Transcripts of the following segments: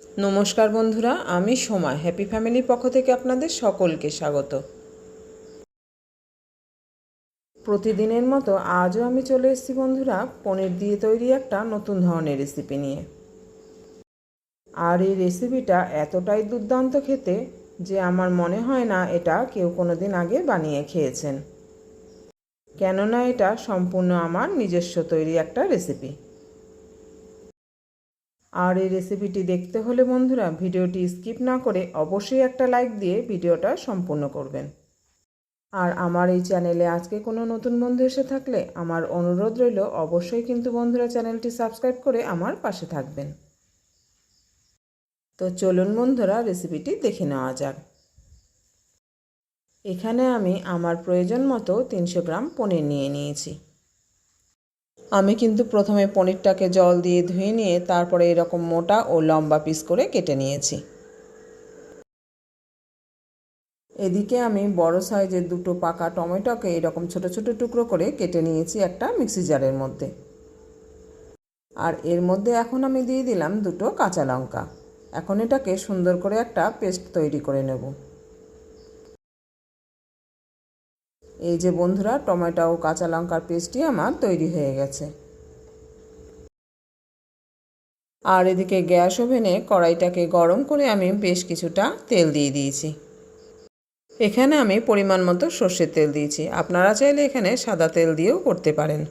নমস্কার বন্ধুরা, আমি সময় হ্যাপি ফ্যামিলির পক্ষ থেকে আপনাদের সকলকে স্বাগত। প্রতিদিনের মতো আজও আমি চলে এসেছি বন্ধুরা, পনির দিয়ে তৈরি একটা নতুন ধরনের রেসিপি নিয়ে। আর এই রেসিপিটা এতটাই দুর্দান্ত খেতে যে আমার মনে হয় না এটা কেউ কোনো দিন আগে বানিয়ে খেয়েছেন। কেননা এটা সম্পূর্ণ আমার নিজস্ব তৈরি একটা রেসিপি আর এই রেসিপিটি দেখতে হলে বন্ধুরা ভিডিওটি স্কিপ না করে অবশ্যই একটা লাইক দিয়ে ভিডিওটা সম্পূর্ণ করবেন। আর আমার এই চ্যানেলে আজকে কোনো নতুন বন্ধু এসে থাকলে আমার অনুরোধ রইল অবশ্যই কিন্তু বন্ধুরা চ্যানেলটি সাবস্ক্রাইব করে আমার পাশে থাকবেন। তো চলুন বন্ধুরা রেসিপিটি দেখে নেওয়া যাক। এখানে আমি আমার প্রয়োজন মতো তিনশো গ্রাম পনির নিয়ে নিয়েছি। আমি কিন্তু প্রথমে পনিরটাকে জল দিয়ে ধুয়ে নিয়ে তারপরে এরকম মোটা ও লম্বা পিস করে কেটে নিয়েছি। এদিকে আমি বড় সাইজের দুটো পাকা টমেটোকে এরকম ছোট ছোট টুকরো করে কেটে নিয়েছি একটা মিক্সি জারের মধ্যে। আর এর মধ্যে এখন আমি দিয়ে দিলাম দুটো কাঁচা লঙ্কা। এখন এটাকে সুন্দর করে একটা পেস্ট তৈরি করে নেব। এই যে বন্ধুরা, টমেটো ও কাঁচা লঙ্কার পেস্টটি আমার তৈরি হয়ে গেছে। আর এদিকে গ্যাস ওভেনে কড়াইটাকে গরম করে আমি বেশ কিছুটা তেল দিয়ে দিয়েছি। এখানে আমি পরিমাণ মতো সর্ষের তেল দিয়েছি। আপনারা চাইলে এখানে সাদা তেল দিয়েও করতে পারেন।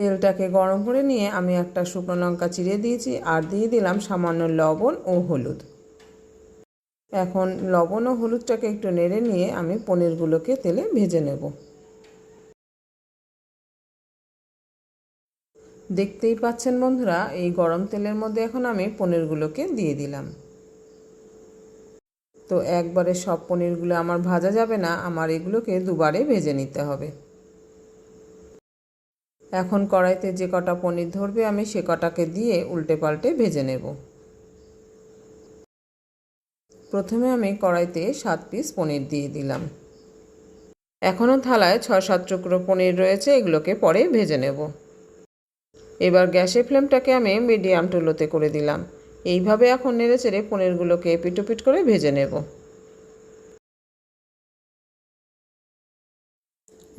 তেলটাকে গরম করে নিয়ে আমি একটা শুকনো লঙ্কা চিড়ে দিয়েছি আর দিয়ে দিলাম সামান্য লবণ ও হলুদ। এখন লবণ ও হলুদটাকে একটু নেড়ে নিয়ে আমি পনিরগুলোকে তেলে ভেজে নেব। দেখতেই পাচ্ছেন বন্ধুরা, এই গরম তেলের মধ্যে এখন আমি পনিরগুলোকে দিয়ে দিলাম। তো একবারে সব পনিরগুলো আমার ভাজা যাবে না, আমার এগুলোকে দুবারে ভেজে নিতে হবে। এখন কড়াইতে যে কটা পনির ধরবে আমি সে কটাকে দিয়ে উল্টে পাল্টে ভেজে নেব। প্রথমে আমি কড়াইতে সাত পিস পনির দিয়ে দিলাম। এখনও থালায় ছয় সাত টুকরো পনির রয়েছে, এগুলোকে পরে ভেজে নেব। এবার গ্যাসের ফ্লেমটাকে আমি মিডিয়াম টু লোতে করে দিলাম। এইভাবে এখন নেড়ে চেড়ে পনিরগুলোকে পিটুপিট করে ভেজে নেব।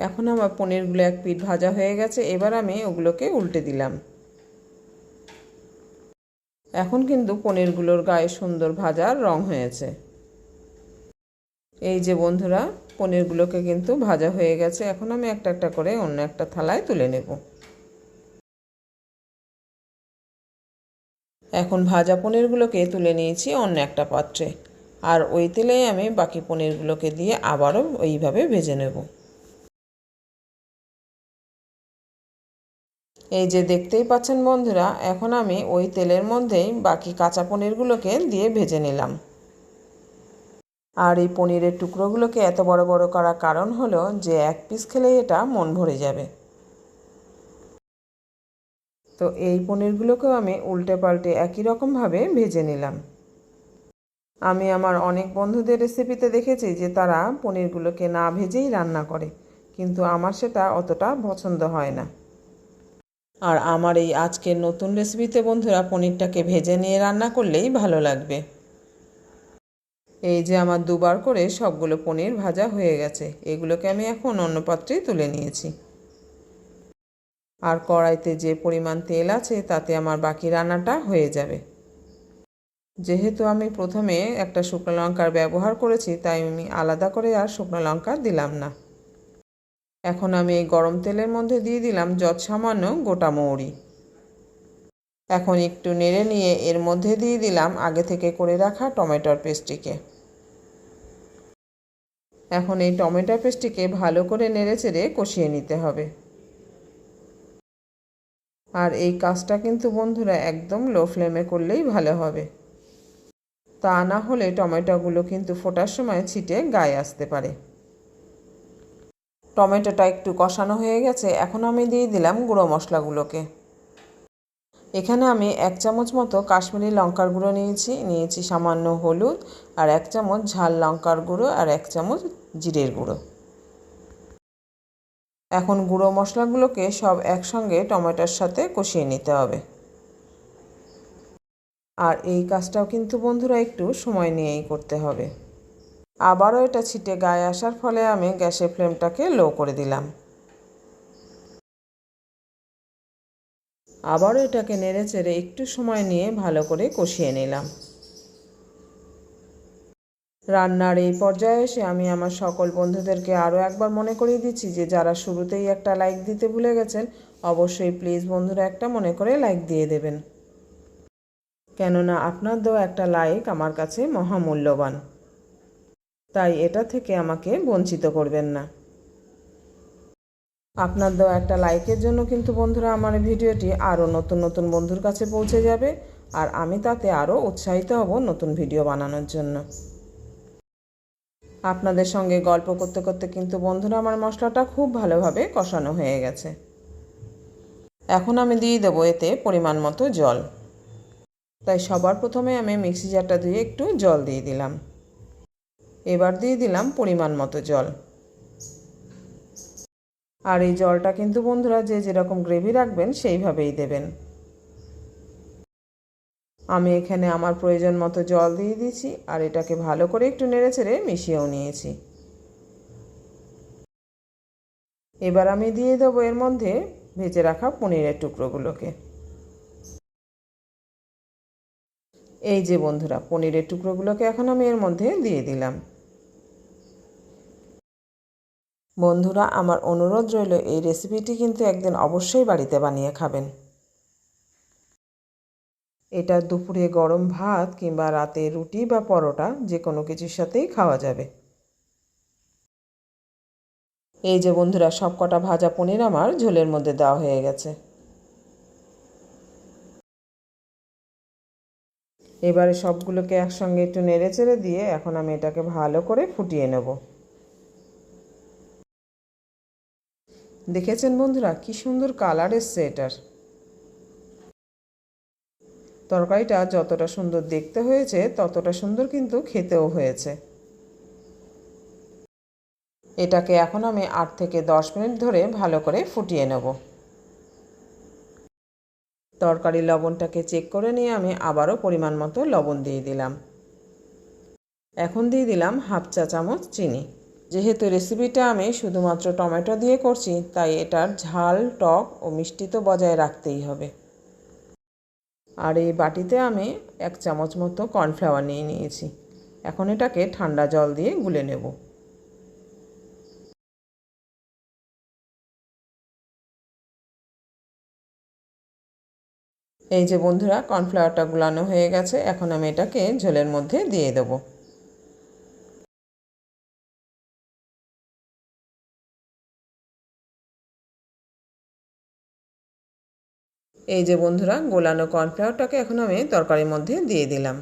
এখন আমার পনিরগুলো এক পিঠ ভাজা হয়ে গেছে, এবার আমি ওগুলোকে উল্টে দিলাম। এখন কিন্তু পনিরগুলোর গায়ে সুন্দর ভাজার রং হয়েছে। এই যে বন্ধুরা, পনিরগুলোকে কিন্তু ভাজা হয়ে গেছে। এখন আমি একটা একটা করে অন্য একটা থালায় তুলে নেব। এখন ভাজা পনিরগুলোকে তুলে নিয়েছি অন্য একটা পাত্রে। আর ওই তেলেই আমি বাকি পনিরগুলোকে দিয়ে আবারও ওইভাবে ভেজে নেব। এই যে দেখতেই পাচ্ছেন বন্ধুরা, এখন আমি ওই তেলের মধ্যেই বাকি কাঁচা পনিরগুলোকে দিয়ে ভেজে নিলাম। আর এই পনিরের টুকরোগুলোকে এত বড় বড় করার কারণ হলো যে এক পিস খেলেই এটা মন ভরে যাবে। তো এই পনিরগুলোকেও আমি উল্টে পাল্টে একই রকমভাবে ভেজে নিলাম। আমি আমার অনেক বন্ধুদের রেসিপিতে দেখেছি যে তারা পনিরগুলোকে না ভেজেই রান্না করে, কিন্তু আমার সেটা অতটা পছন্দ হয় না। আর আমার এই আজকের নতুন রেসিপিতে বন্ধুরা পনিরটাকে ভেজে নিয়ে রান্না করলেই ভালো লাগবে। এই যে আমার দুবার করে সবগুলো পনির ভাজা হয়ে গেছে, এগুলোকে আমি এখন অন্য পাত্রে তুলে নিয়েছি। আর কড়াইতে যে পরিমাণ তেল আছে, তাতে আমার বাকি রান্নাটা হয়ে যাবে। যেহেতু আমি প্রথমে একটা শুকনো লঙ্কার ব্যবহার করেছি, তাই আমি আলাদা করে আর শুকনো লঙ্কা দিলাম না। এখন আমি এই গরম তেলের মধ্যে দিয়ে দিলাম যত সামান্য গোটা মৌরি। এখন একটু নেড়ে নিয়ে এর মধ্যে দিয়ে দিলাম আগে থেকে করে রাখা টমেটোর পেস্টটিকে। এখন এই টমেটো পেস্টটিকে ভালো করে নেড়ে চেড়ে কষিয়ে নিতে হবে। আর এই কাজটা কিন্তু বন্ধুরা একদম লো ফ্লেমে করলেই ভালো হবে। তা না হলে টমেটোগুলো কিন্তু ফোটার সময় ছিটে গায়ে আসতে পারে। টমেটোটা একটু কষানো হয়ে গেছে, এখন আমি দিয়ে দিলাম গুঁড়ো মশলাগুলোকে। এখানে আমি এক চামচ মতো কাশ্মীরি লঙ্কার গুঁড়ো নিয়েছি নিয়েছি সামান্য হলুদ আর এক চামচ ঝাল লঙ্কার গুঁড়ো আর এক চামচ জিরের গুঁড়ো। এখন গুঁড়ো মশলাগুলোকে সব একসঙ্গে টমেটোর সাথে কষিয়ে নিতে হবে। আর এই কাজটাও কিন্তু বন্ধুরা একটু সময় নিয়েই করতে হবে। আবারও এটা ছিটে গায়ে আসার ফলে আমি গ্যাসের ফ্লেমটাকে লো করে দিলাম। আবারও এটাকে নেড়ে চেড়ে একটু সময় নিয়ে ভালো করে কষিয়ে নিলাম। রান্নার এই পর্যায়ে এসে আমি আমার সকল বন্ধুদেরকে আরও একবার মনে করিয়ে দিচ্ছি যে যারা শুরুতেই একটা লাইক দিতে ভুলে গেছেন, অবশ্যই প্লিজ বন্ধুরা একটা মনে করে লাইক দিয়ে দেবেন। কেননা আপনার দেওয়া একটা লাইক আমার কাছে মহামূল্যবান। তাই এটা থেকে আমাকে বঞ্চিত করবেন না। আপনার দেওয়া একটা লাইকের জন্য কিন্তু বন্ধুরা আমার ভিডিওটি আরও নতুন নতুন বন্ধুর কাছে পৌঁছে যাবে আর আমি তাতে আরও উৎসাহিত হব নতুন ভিডিও বানানোর জন্য। আপনাদের সঙ্গে গল্প করতে করতে কিন্তু বন্ধুরা আমার মশলাটা খুব ভালোভাবে কষানো হয়ে গেছে। এখন আমি দিয়ে দেবো এতে পরিমাণ মতো জল। তাই সবার প্রথমে আমি মিক্সি জারটা ধুয়ে একটু জল দিয়ে দিলাম। এবার দিয়ে দিলাম পরিমাণ মতো জল। আর এই জলটা কিন্তু বন্ধুরা যে যেরকম গ্রেভি রাখবেন সেইভাবেই দেবেন। আমি এখানে আমার প্রয়োজন মতো জল দিয়ে দিয়েছি আর এটাকে ভালো করে একটু নেড়ে চেড়ে মিশিয়েও নিয়েছি। এবার আমি দিয়ে দেবো এর মধ্যে ভেজে রাখা পনিরের টুকরোগুলোকে। এই যে বন্ধুরা, পনিরের টুকরোগুলোকে এখন আমি এর মধ্যে দিয়ে দিলাম। বন্ধুরা, আমার অনুরোধ রইল, এই রেসিপিটি কিন্তু একদিন অবশ্যই বাড়িতে বানিয়ে খাবেন। এটা দুপুরে গরম ভাত কিংবা রাতে রুটি বা পরোটা যে কোনো কিছুর সাথেই খাওয়া যাবে। এই যে বন্ধুরা সব কটা ভাজা পনির আমার ঝোলের মধ্যে দেওয়া হয়ে গেছে। এবারে সবগুলোকে একসঙ্গে একটু নেড়ে চেড়ে দিয়ে এখন আমি এটাকে ভালো করে ফুটিয়ে নেব। দেখেছেন বন্ধুরা, কি সুন্দর কালার এসছে এটার। তরকারিটা যতটা সুন্দর দেখতে হয়েছে, ততটা সুন্দর কিন্তু খেতেও হয়েছে। এটাকে এখন আমি আট থেকে দশ মিনিট ধরে ভালো করে ফুটিয়ে নেব। তরকারি লবণটাকে চেক করে নিয়ে আমি আবারও পরিমাণ মতো লবণ দিয়ে দিলাম। এখন দিয়ে দিলাম হাফ চা চামচ চিনি। যেহেতু রেসিপিটা আমি শুধুমাত্র টমেটো দিয়ে করছি, তাই এটার ঝাল, টক ও মিষ্টি তো বজায় রাখতেই হবে। আর এই বাটিতে আমি এক চামচ মতো কর্নফ্লাওয়ার নিয়ে নিয়েছি। এখন এটাকে ঠান্ডা জল দিয়ে গুলে নেব। এই যে বন্ধুরা, কর্নফ্লাওয়ারটা গুলানো হয়ে গেছে, এখন আমি এটাকে ঝোলের মধ্যে দিয়ে দেব। এই যে বন্ধুরা, গোলানো কর্নফ্লাওয়ারটাকে এখন আমি তরকারির মধ্যে দিয়ে দিলাম।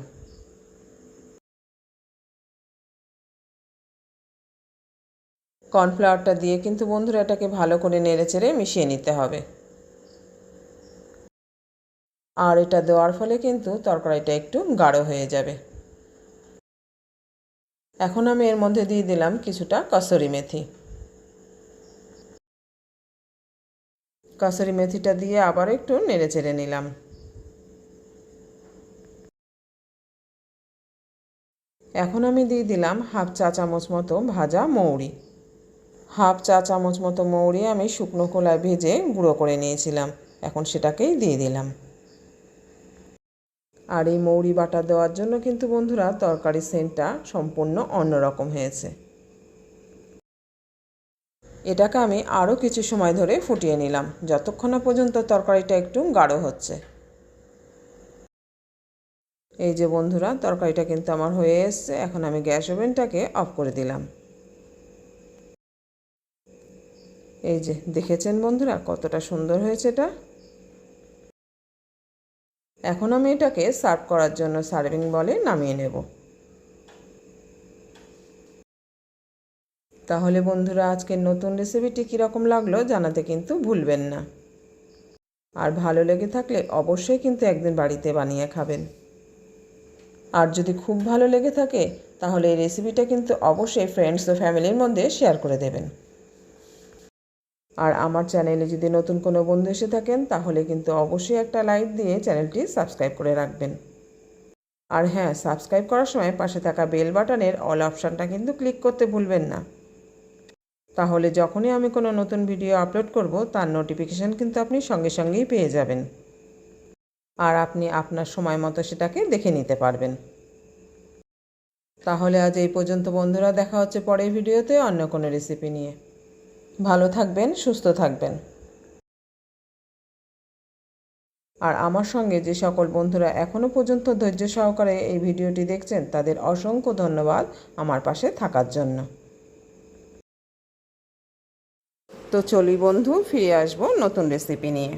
কর্নফ্লাওয়ারটা দিয়ে কিন্তু বন্ধুরা এটাকে ভালো করে নেড়ে চেড়ে মিশিয়ে নিতে হবে। আর এটা দেওয়ার ফলে কিন্তু তরকারিটা একটু গাঢ় হয়ে যাবে। এখন আমি এর মধ্যে দিয়ে দিলাম কিছুটা কসুরি মেথি। কসুরি মেথিটা দিয়ে আবার একটু নেড়ে চেড়ে নিলাম। এখন আমি দিয়ে দিলাম হাফ চা চামচ মতো ভাজা মৌরি। হাফ চা চামচ মতো মৌরি আমি শুকনো খোলায় ভেজে গুঁড়ো করে নিয়েছিলাম। এখন সেটাকেই দিয়ে দিলাম। আর এই মৌরি বাটা দেওয়ার জন্য কিন্তু বন্ধুরা তরকারি সেন্টটা সম্পূর্ণ অন্যরকম হয়েছে। এটাকে আমি আরও কিছু সময় ধরে ফুটিয়ে নিলাম। যতক্ষণ না পর্যন্ত তরকারিটা একটু গাঢ় হচ্ছে। এই যে বন্ধুরা, তরকারিটা কিন্তু আমার হয়ে এসছে। এখন আমি গ্যাস ওভেনটাকে অফ করে দিলাম। এই যে, দেখেছেন বন্ধুরা কতটা সুন্দর হয়েছে এটা? এখন আমি এটাকে সার্ভ করার জন্য সার্ভিং বলে নামিয়ে নেব। তাহলে বন্ধুরা, আজকের নতুন রেসিপিটি কীরকম লাগল জানাতে কিন্তু ভুলবেন না। আর ভালো লেগে থাকলে অবশ্যই কিন্তু একদিন বাড়িতে বানিয়ে খাবেন। আর যদি খুব ভালো লেগে থাকে, তাহলে এই রেসিপিটা কিন্তু অবশ্যই ফ্রেন্ডস ও ফ্যামিলির মধ্যে শেয়ার করে দেবেন। আর আমার চ্যানেলে যদি নতুন কোনো বন্ধু এসে থাকেন, তাহলে কিন্তু অবশ্যই একটা লাইক দিয়ে চ্যানেলটি সাবস্ক্রাইব করে রাখবেন। আর হ্যাঁ সাবস্ক্রাইব করার সময় পাশে থাকা বেল বাটনের অল অপশানটা কিন্তু ক্লিক করতে ভুলবেন না। তাহলে যখনই আমি কোনো নতুন ভিডিও আপলোড করব, তার নোটিফিকেশান কিন্তু আপনি সঙ্গে সঙ্গেই পেয়ে যাবেন। আর আপনি আপনার সময় মতো সেটাকে দেখে নিতে পারবেন। তাহলে আজ এই পর্যন্ত বন্ধুরা, দেখা হচ্ছে পরের ভিডিওতে অন্য কোনো রেসিপি নিয়ে। ভালো থাকবেন, সুস্থ থাকবেন। আর আমার সঙ্গে যে সকল বন্ধুরা এখনও পর্যন্ত ধৈর্য সহকারে এই ভিডিওটি দেখছেন, তাদের অসংখ্য ধন্যবাদ আমার পাশে থাকার জন্য। তো চলি বন্ধু ফিরে আসব নতুন রেসিপি নিয়ে।